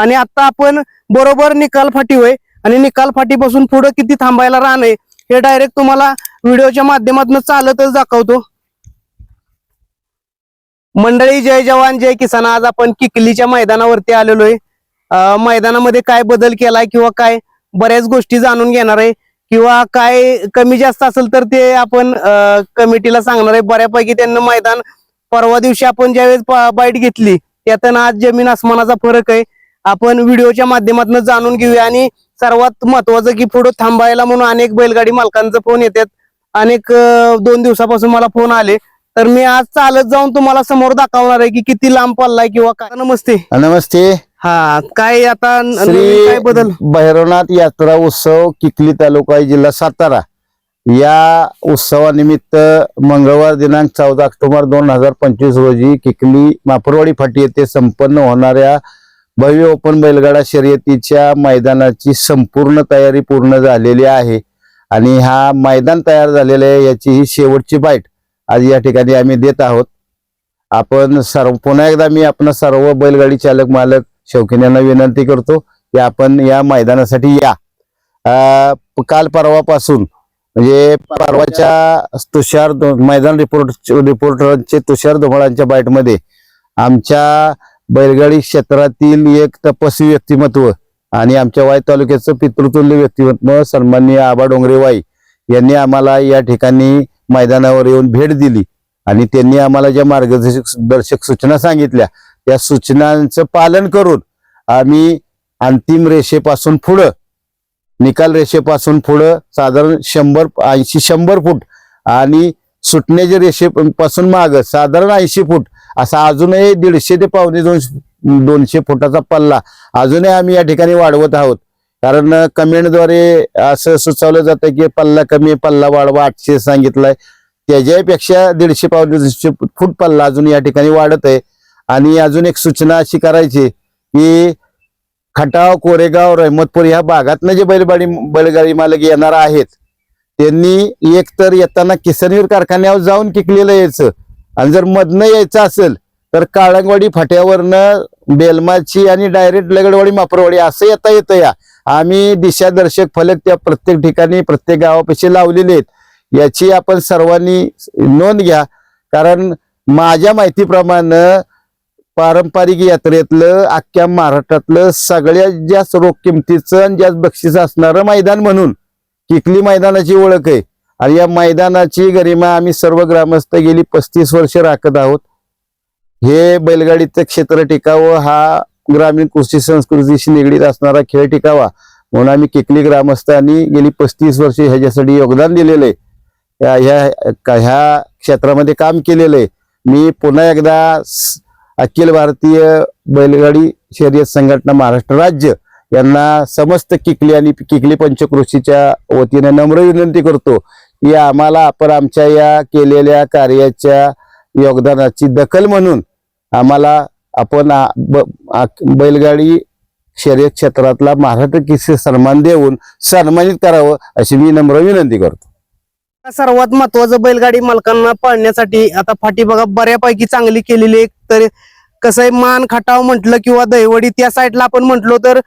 आणि आता आपण बरोबर निकाल फाटी होय आणि निकाल फाटीपासून पुढे किती थांबायला राहणे आहे हे डायरेक्ट तुम्हाला व्हिडिओच्या माध्यमातून चालतच दाखवतो. मंडळी जय जवान जय किसान. आज आपण किकलीच्या मैदानावरती आलेलो आहे मैदानामध्ये काय बदल केलाय किंवा काय बऱ्याच गोष्टी जाणून घेणार आहे. किंवा काय कमी जास्त असेल तर ते आपण कमिटीला सांगणार आहे. बऱ्यापैकी त्यांना मैदान परवा दिवशी आपण ज्यावेळेस बाईट घेतली त्यातनं आज जमीन आसमानाचा फरक आहे. आपण व्हिडिओच्या माध्यमातून जाणून घेऊया. आणि सर्वात महत्वाचं की पुढे थांबायला म्हणून अनेक बैलगाडी मालकांचा फोन येतात. अनेक दोन दिवसापासून मला फोन आले. तर मी आज चालत जाऊन तुम्हाला समोर दाखवणार आहे की किती लांब पल्लाय किंवा काय. नमस्ते. नमस्ते. हा काय आता काय बदल? भैरवनाथ यात्रा उत्सव किकली तालुका जिल्हा सातारा. या उत्सवानिमित्त मंगळवार दिनांक चौदा ऑक्टोबर दोन हजार पंचवीस रोजी किकली मापुरवाडी फाटी येथे संपन्न होणाऱ्या भव्य ओपन बैलगाडा शर्यतीच्या मैदानाची संपूर्ण तयारी पूर्ण झालेली आहे. आणि हा मैदान तयार झालेलं आहे याची ही शेवटची बाईट आज या ठिकाणी आम्ही देत आहोत. आपण सर्व पुन्हा एकदा मी आपण सर्व बैलगाडी चालक मालक शौकीन विनंती करतो की आपण या मैदानासाठी या. आ, काल परवापासून म्हणजे परवाच्या तुषार मैदान रिपोर्ट रिपोर्टरचे तुषार धुमाळांच्या बाईटमध्ये आमच्या बैलगाडी क्षेत्रातील एक तपस्वी व्यक्तिमत्व आणि आमच्या वाई तालुक्याचं पितृतुल्य व्यक्तिमत्व सन्माननीय आबा डोंगरे वाई यांनी आम्हाला या ठिकाणी मैदानावर येऊन भेट दिली. आणि त्यांनी आम्हाला ज्या मार्गदर्शक दर्शक सूचना सांगितल्या त्या सूचनांचं पालन करून आम्ही अंतिम रेषेपासून पुढं निकाल रेषेपासून पुढं साधारण शंभर ऐंशी शंभर फूट आणि सुटण्याच्या रेषेपासून मागं साधारण ऐंशी फूट असा अजूनही दीडशे ते पावणे दोनशे दोनशे फुटाचा पल्ला अजूनही आम्ही या ठिकाणी वाढवत आहोत. कारण कमेंटद्वारे असं सुचवलं जातं की पल्ला कमी पल्ला वाढवा आठशे सांगितलाय. त्याच्यापेक्षा दीडशे पावणे दोनशे फूट पल्ला अजून या ठिकाणी वाढत आहे. आणि अजून एक सूचना अशी करायची की खटाव कोरेगाव रहमतपूर ह्या भागातनं जे बैलगाडी बैलगाडी मालक येणार आहेत त्यांनी एकतर येताना किसनवीर कारखान्यावर जाऊन किकलेलं यायचं. आणि जर मधनं यायचं असेल तर काळंगवाडी फाट्यावरनं बेलमाची आणि डायरेक्ट लगडवाडी मापरवाडी असं येता येतं या. आम्ही दिशादर्शक फलक त्या प्रत्येक ठिकाणी प्रत्येक गावापाशी लावलेले आहेत. याची आपण सर्वांनी नोंद घ्या. कारण माझ्या माहितीप्रमाणे पारंपरिक यात्रेतलं अख्ख्या महाराष्ट्रातलं सगळ्यात जास्त रोख किमतीचं आणि जास्त बक्षीस असणारं मैदान म्हणून किकली मैदानाची ओळख आहे. आणि या मैदानाची गरिमा आम्ही सर्व ग्रामस्थ गेली पस्तीस वर्ष राखत आहोत. हे बैलगाडीचं क्षेत्र टिकावं हा ग्रामीण कृषी संस्कृतीशी निगडीत असणारा खेळ टिकावा म्हणून आम्ही किकली ग्रामस्थांनी गेली पस्तीस वर्ष ह्याच्यासाठी योगदान दिलेलं आहे. या- ह्या ह्या क्षेत्रामध्ये काम केलेलं आहे. मी पुन्हा एकदा अखिल भारतीय बैलगाडी शर्यत संघटना महाराष्ट्र राज्य यांना समस्त किकली आणि किकली पंचकृषीच्या वतीने नम्र विनंती करतो की आम्हाला आपण आमच्या या केलेल्या कार्याच्या योगदानाची दखल म्हणून आम्हाला आपण बैलगाडी शर्यत क्षेत्रातला महाराष्ट्र किसी सन्मान देऊन सन्मानित करावं अशी मी नम्र विनंती करतो. सर्वात महत्वाचं बैलगाडी मालकांना पाळण्यासाठी आता फाटी बघा बऱ्यापैकी चांगली केलेली आहे. तर कसं आहे मान खटाव म्हटलं किंवा दहीवडी त्या साईडला आपण म्हटलो तर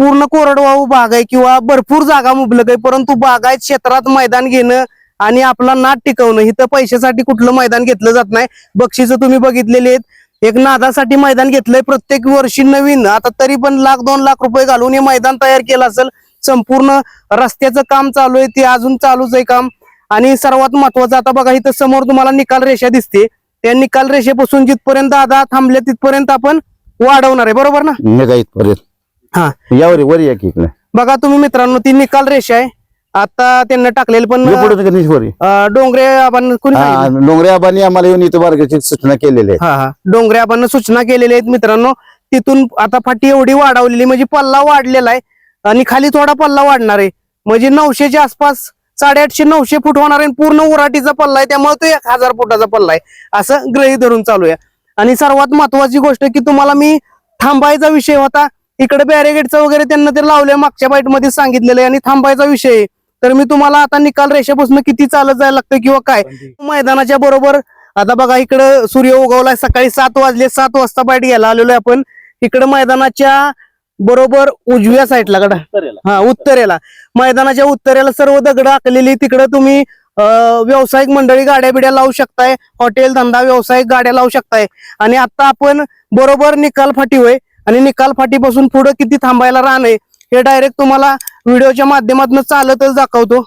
पूर्ण कोरडवाहू भाग आहे किंवा भरपूर जागा मुबलक आहे परंतु बागायत क्षेत्रात मैदान घेणं आणि आपला नाद टिकवणं. इथं पैशासाठी कुठलं मैदान घेतलं जात नाही. बक्षीस तुम्ही बघितलेले आहेत. एक नादासाठी मैदान घेतलंय. प्रत्येक वर्षी नवीन. आता तरी पण लाख दोन लाख रुपये घालून हे मैदान तयार केलं असेल. संपूर्ण रस्त्याचं काम चालू आहे. ते अजून चालूच आहे काम. आणि सर्वात महत्वाचं आता बघा इथं समोर तुम्हाला निकाल रेषा दिसते. त्या निकाल रेषेपासून जिथपर्यंत दादा थांबले तिथपर्यंत आपण वाढवणार आहे. बरोबर ना? इथपर्यंत. हा. यावर वर या की इकडे. बघा तुम्ही मित्रांनो ती निकाल रेषा आहे. आता त्यांना टाकलेली पण पुढे. अं, डोंगरे कोणी हा, सांगितलं? डोंगरे आबांनी आम्हाला येऊन इथं मार्गाची सूचना केलेली आहे. हा हा. डोंगरे आपण सूचना केलेल्या आहेत मित्रांनो. तिथून आता फाटी एवढी वाढवलेली म्हणजे पल्ला वाढलेला आहे. आणि खाली थोडा पल्ला वाढणार आहे. म्हणजे नऊशेच्या आसपास साडेआठशे नऊशे फूट होणार आहे पूर्ण उराटीचा पल्ला आहे. त्यामुळे तो एक हजार फुटाचा पल्ला आहे. असं ग्रही धरून चालू आहे आणि सर्वात महत्वाची गोष्ट की तुम्हाला मी थांबायचा विषय होता. इकडे बॅरिगेटचा वगैरे त्यांना ते लावल्या मागच्या बाईटमध्ये सांगितलेलं आहे आणि थांबायचा विषय आहे. तर मी तुम्हाला आता निकाल रेषेपासून किती चालत जायला लागतं किंवा काय? मैदानाच्या बरोबर आता बघा इकडं सूर्य उगवलाय सकाळी सात वाजले सात वाजता बाईट घ्यायला आलेलो आहे आपण. इकडं मैदानाच्या बरोबर उजव्या साईडला गडा हा उत्तरेला. मैदानाच्या उत्तरेला सर्व दगड आखलेली तिकडे तुम्ही व्यावसायिक मंडळी गाड्या बिड्या लावू शकताय हॉटेल धंदा व्यावसायिक गाड्या लावू शकताय. आणि आता आपण बरोबर निकाल फाटी होय आणि निकाल फाटीपासून पुढे किती थांबायला राहणं हे डायरेक्ट तुम्हाला व्हिडिओच्या माध्यमातून चालतच दाखवतो.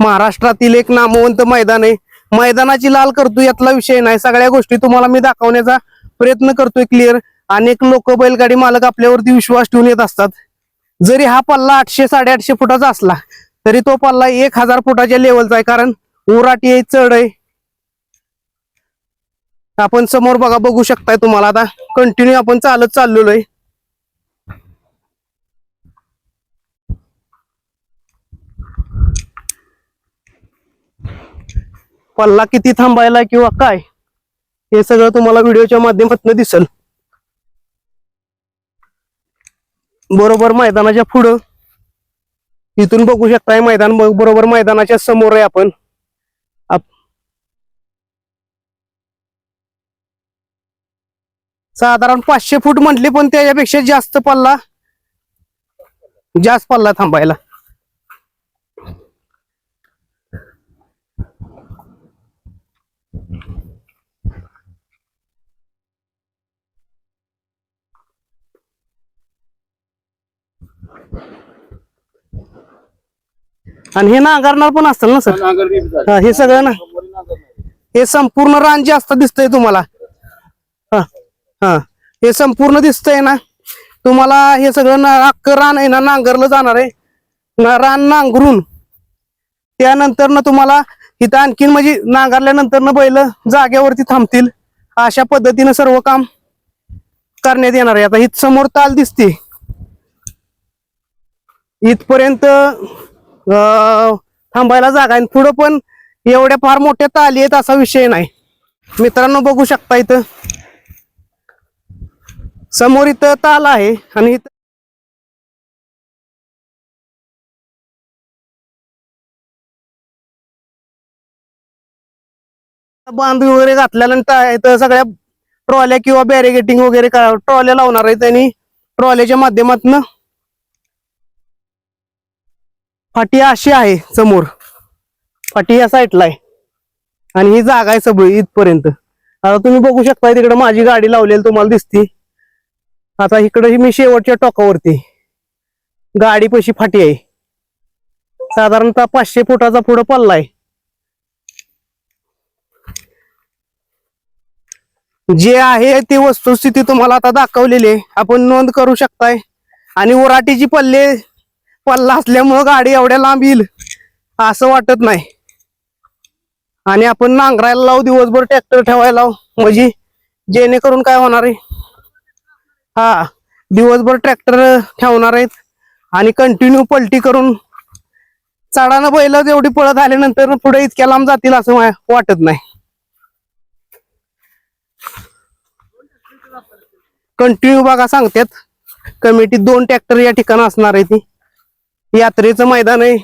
महाराष्ट्रातील एक नामवंत मैदान आहे. मैदानाची लाल करतो यातला विषय नाही. सगळ्या गोष्टी तुम्हाला मी दाखवण्याचा प्रयत्न करतोय क्लिअर अनेक लोक बैलगाडी मालक आपल्यावरती विश्वास ठेवून येत असतात. जरी हा पल्ला आठशे साडेआठशे फुटाचा असला तरी तो पल्ला एक हजार फुटाच्या लेवलचा आहे. कारण उराटी आहे चढ आहे. आपण समोर बघा बघू शकताय तुम्हाला आता. कंटिन्यू आपण चालत चाललेलो आहे पल्ला किती थांबायला किंवा काय हे सगळं तुम्हाला व्हिडिओच्या माध्यमातून दिसल. बरोबर मैदानाच्या पुढं. इथून बघू शकताय मैदान बरोबर मैदानाच्या समोर आहे आपण. साधारण पाचशे फूट म्हटले पण त्याच्यापेक्षा जास्त पल्ला जास्त पल्ला थांबायला. आणि हे नांगरणार पण असतं ना सर? हा, सगळं ना? हे संपूर्ण रान जे असतं दिसतंय तुम्हाला. हा. हा. हे संपूर्ण दिसतंय ना. तुम्हाला हे सगळं अख्खं रान आहे ना नांगरलं जाणार आहे. ना रान नांगरून. त्यानंतर ना तुम्हाला इथं आणखीन म्हणजे नांगरल्यानंतर ना बैल जागेवरती थांबतील. अशा पद्धतीनं सर्व काम करण्यात येणार आहे. आता इथं समोर ताल दिसते इथपर्यंत अं, थांबायला जागा आहे. पुढं पण एवढ्या फार मोठ्या ताली आहेत असा विषय नाही. मित्रांनो बघू शकता इथं. समोर इथं ताल आहे आणि इथं बांध वगैरे घातल्यानंतर इथं सगळ्या ट्रॉल्या किंवा बॅरिगेटिंग वगैरे करा ट्रॉल्या लावणार आहेत आणि ट्रॉल्याच्या माध्यमातून. फाटी अशी आहे समोर. फाटी या साईडला आहे. आणि ही जागा आहे सगळी इथपर्यंत. आता तुम्ही बघू शकता तिकडे माझी गाडी लावलेली तुम्हाला दिसती. आता इकडंही मी शेवटच्या टोकावरती. गाडी पशी फाटी आहे. साधारणतः पाचशे फुटाचा पुढं पल्ला आहे. जे आहे ती वस्तुस्थिती तुम्हाला आता दाखवलेली आहे. आपण नोंद करू शकताय. आणि वराटीची पल्ले पल्ला असल्यामुळं गाडी एवढ्या लांब येईल असं वाटत नाही. आणि आपण नांगरायला लावू दिवसभर ट्रॅक्टर ठेवायला लावू. म्हणजे जेणेकरून काय होणार आहे? हा दिवसभर ट्रॅक्टर ठेवणार आहेत आणि कंटिन्यू पलटी करून चढानं बैल एवढी पळत आल्यानंतर पुढे इतक्या लांब जातील असं वाटत नाही. कंटिन्यू बघा सांगतात कमिटी दोन ट्रॅक्टर या ठिकाणी असणार आहे ती. यात्रेचं मैदान आहे.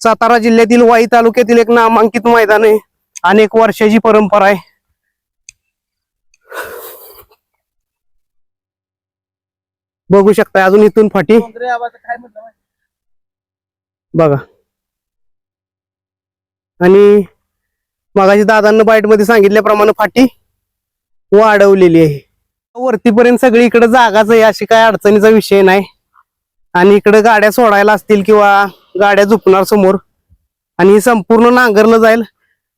सातारा जिल्ह्यातील वाई तालुक्यातील एक नामांकित मैदान आहे अनेक वर्षाची परंपरा आहे. बघू शकता अजून इथून फाटी. बघा. आणि मगाशी दादांना बाईटमध्ये सांगितल्याप्रमाणे फाटी वाढवलेली आहे. वरतीपर्यंत सगळी इकडे जागाच आहे. अशी काय अडचणीचा विषय नाही. आणि इकडे गाड्या सोडायला असतील किंवा गाड्या झुपणार समोर. आणि संपूर्ण नांगरलं जाईल.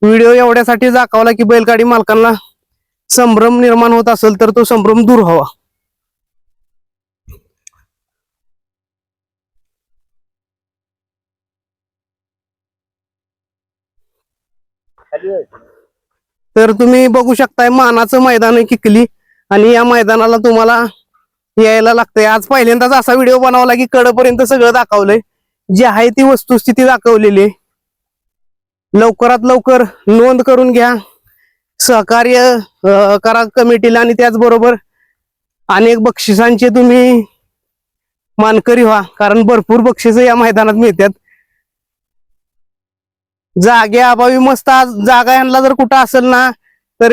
व्हिडिओ एवढ्यासाठी दाखवला की बैलगाडी मालकांना संभ्रम निर्माण होत असेल तर तो संभ्रम दूर व्हावा. तर तुम्ही बघू शकताय मानाचं मैदान आहे किकली. आणि या मैदानाला तुम्हाला यायला लागतंय. आज पहिल्यांदाच असा व्हिडिओ बनवला की कडपर्यंत सगळं दाखवलंय. जी आहे ती वस्तुस्थिती दाखवलेली आहे. लवकरात लवकर नोंद करून घ्या. सहकार्य करा कमिटीला आणि त्याचबरोबर अनेक बक्षिसांचे तुम्ही मानकरी व्हा. कारण भरपूर बक्षिस या मैदानात मिळतात. जागे अभावी मस्त आज जागा यांना जर कुठं असेल ना तर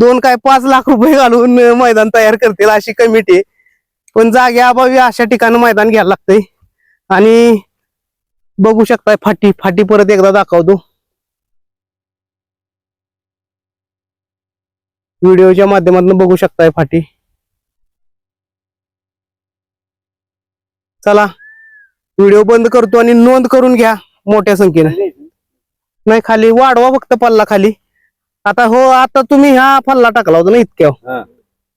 दोन काय पाच लाख रुपये घालून मैदान तयार करतील अशी कमिटी पण पण जागेअभावी अशा ठिकाणी मैदान घ्यायला लागतंय. आणि बघू शकताय फाटी फाटी परत एकदा दाखवतो. व्हिडिओच्या माध्यमातून बघू शकताय फाटी. चला व्हिडिओ बंद करतो आणि नोंद करून घ्या मोठ्या संख्येने. नाही खाली वाढवा फक्त पल्ला खाली. आता हो आता तुम्ही ह्या पल्ला टाकला होता ना इतक्या. हा.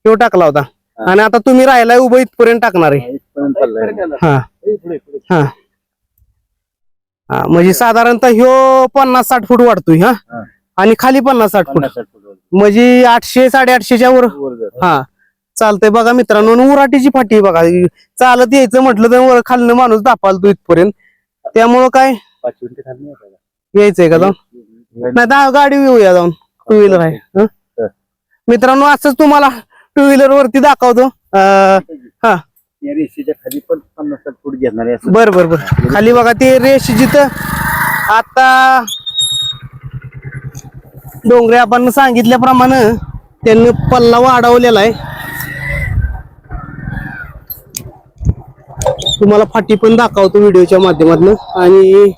तो टाकला होता. आणि आता तुम्ही राहिलाय उभं इथपर्यंत टाकणार आहे. हा हा. हा. म्हणजे साधारणतः ह्यो पन्नास साठ फूट वाढतोय हा. हा. आणि खाली पन्नास साठ फूट. म्हणजे आठशे साडेआठशेच्या वर. हा. चालतंय बघा मित्रांनो उराटीची फाटी बघा. चालत यायचं म्हटलं तर वर खालनं माणूस दापालतो इथपर्यंत. त्यामुळं काय? यायचंय का जाऊन? नाही दहा गाडी येऊया जाऊन. टू व्हीलर आहे. मित्रांनो असंच तुम्हाला टू व्हीलर वरती दाखवतो. अं, हा. या रेषेच्या खाली पण पन्नास साठ फूट घेणार आहे असं. बर बर बर. खाली बघा ते रेष जिथं आता डोंगरे आपण सांगितल्याप्रमाणे त्यांनी पल्ला वाढवलेला आहे. तुम्हाला फाटी पण दाखवतो व्हिडिओच्या माध्यमातून. आणि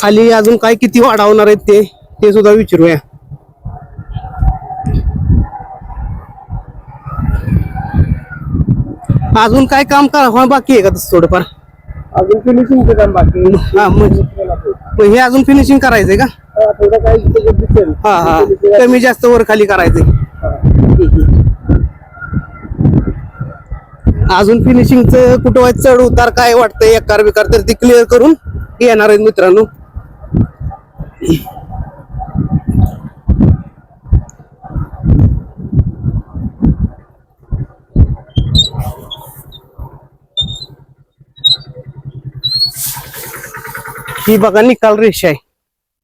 खाली अजून काय किती वाढवणार आहेत ते ते सुद्धा विचारूया. अजून काय काम करा बाकी आहे का तसं थोडंफार? अजून फिनिशिंगचं काम बाकी हा मग हे अजून फिनिशिंग करायचंय का? हा हा कमी जास्त वर खाली करायचंय. अजून फिनिशिंगचं कुठं चढ उतार काय वाटतंय? एकार बिकार तर ती क्लिअर करून येणार आहेत मित्रांनो. ही बघा निकाल रेषा आहे.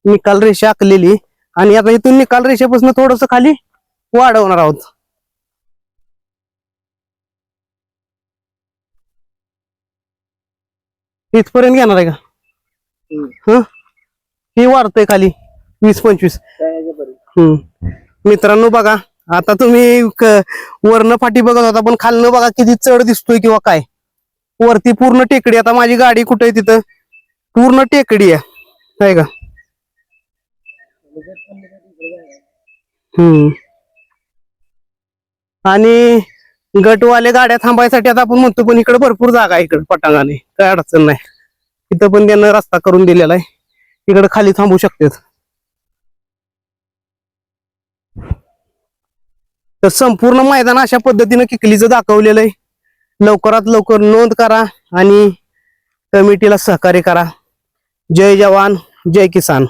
निकाल रेषा आखलेली. आणि आता इथून निकाल रेषेपासून थोडस खाली वाढवणार आहोत. इथपर्यंत घेणार आहे का? हं? ही वाढतंय खाली. वीस पंचवीस. हम्म. मित्रांनो बघा आता तुम्ही क- वरनं फाटी बघत होता पण खालनं बघा किती चढ दिसतोय किंवा काय. वरती पूर्ण टेकडी आता माझी गाडी कुठे आहे तिथं? पूर्ण टेकडी आहे. का? हम्म. आणि गटवाले गाड्या थांबायसाठी आता आपण म्हणतो पण इकडे भरपूर जागा आहे इकडे पटांगाने काय अडचण नाही. इथं पण त्यांना रस्ता करून दिलेला आहे. इकडे खाली थांबू शकतात. तर संपूर्ण मैदान अशा पद्धतीनं किकलीचं दाखवलेलं आहे. लवकरात लवकर नोंद करा आणि कमिटीला सहकार्य करा. जय जवान जय किसान.